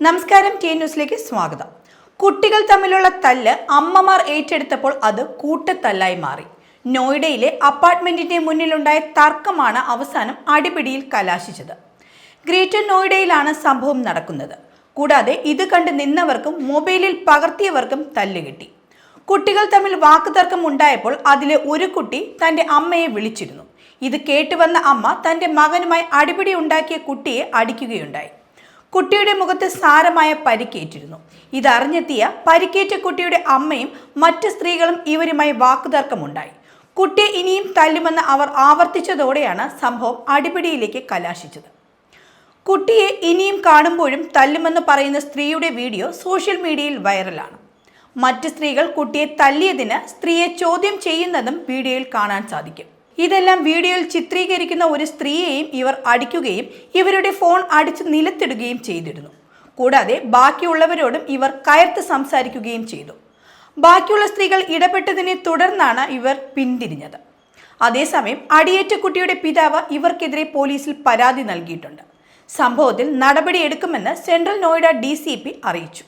നമസ്കാരം ടി ന്യൂസിലേക്ക് സ്വാഗതം. കുട്ടികൾ തമ്മിലുള്ള തല്ല് അമ്മമാർ ഏറ്റെടുത്തപ്പോൾ അത് കൂട്ടത്തല്ലായി മാറി. നോയിഡയിലെ അപ്പാർട്ട്മെന്റിന്റെ മുന്നിലുണ്ടായ തർക്കമാണ് അവസാനം അടിപിടിയിൽ കലാശിച്ചത്. ഗ്രേറ്റർ നോയിഡയിലാണ് സംഭവം നടക്കുന്നത്. കൂടാതെ ഇത് കണ്ട് നിന്നവർക്കും മൊബൈലിൽ പകർത്തിയവർക്കും തല്ല് കിട്ടി. കുട്ടികൾ തമ്മിൽ വാക്കുതർക്കം ഉണ്ടായപ്പോൾ അതിലെ ഒരു കുട്ടി തന്റെ അമ്മയെ വിളിച്ചിരുന്നു. ഇത് കേട്ടുവന്ന അമ്മ തന്റെ മകനുമായി അടിപിടി ഉണ്ടാക്കിയ കുട്ടിയെ അടിക്കുകയുണ്ടായി. കുട്ടിയുടെ മുഖത്ത് സാരമായ പരിക്കേറ്റിരുന്നു. ഇതറിഞ്ഞെത്തിയ പരിക്കേറ്റ കുട്ടിയുടെ അമ്മയും മറ്റ് സ്ത്രീകളും ഇവരുമായി വാക്കുതർക്കമുണ്ടായി. കുട്ടി ഇനിയും തല്ലുമെന്ന് അവർ ആവർത്തിച്ചതോടെയാണ് സംഭവം അടിപിടിയിലേക്ക് കലാശിച്ചത്. കുട്ടിയെ ഇനിയും കാണുമ്പോഴും തല്ലുമെന്ന് പറയുന്ന സ്ത്രീയുടെ വീഡിയോ സോഷ്യൽ മീഡിയയിൽ വൈറലാണ്. മറ്റ് സ്ത്രീകൾ കുട്ടിയെ തല്ലിയതിന് സ്ത്രീയെ ചോദ്യം ചെയ്യുന്നതും വീഡിയോയിൽ കാണാൻ സാധിക്കും. ഇതെല്ലാം വീഡിയോയിൽ ചിത്രീകരിക്കുന്ന ഒരു സ്ത്രീയെയും ഇവർ അടിക്കുകയും ഇവരുടെ ഫോൺ അടിച്ച് നിലത്തിടുകയും ചെയ്തിരുന്നു. കൂടാതെ ബാക്കിയുള്ളവരോടും ഇവർ കയർത്ത് സംസാരിക്കുകയും ചെയ്തു. ബാക്കിയുള്ള സ്ത്രീകൾ ഇടപെട്ടതിനെ തുടർന്നാണ് ഇവർ പിന്തിരിഞ്ഞത്. അതേസമയം അടിയേറ്റ കുട്ടിയുടെ പിതാവ് ഇവർക്കെതിരെ പോലീസിൽ പരാതി നൽകിയിട്ടുണ്ട്. സംഭവത്തിൽ നടപടിയെടുക്കുമെന്ന് സെൻട്രൽ നോയിഡ ഡി അറിയിച്ചു.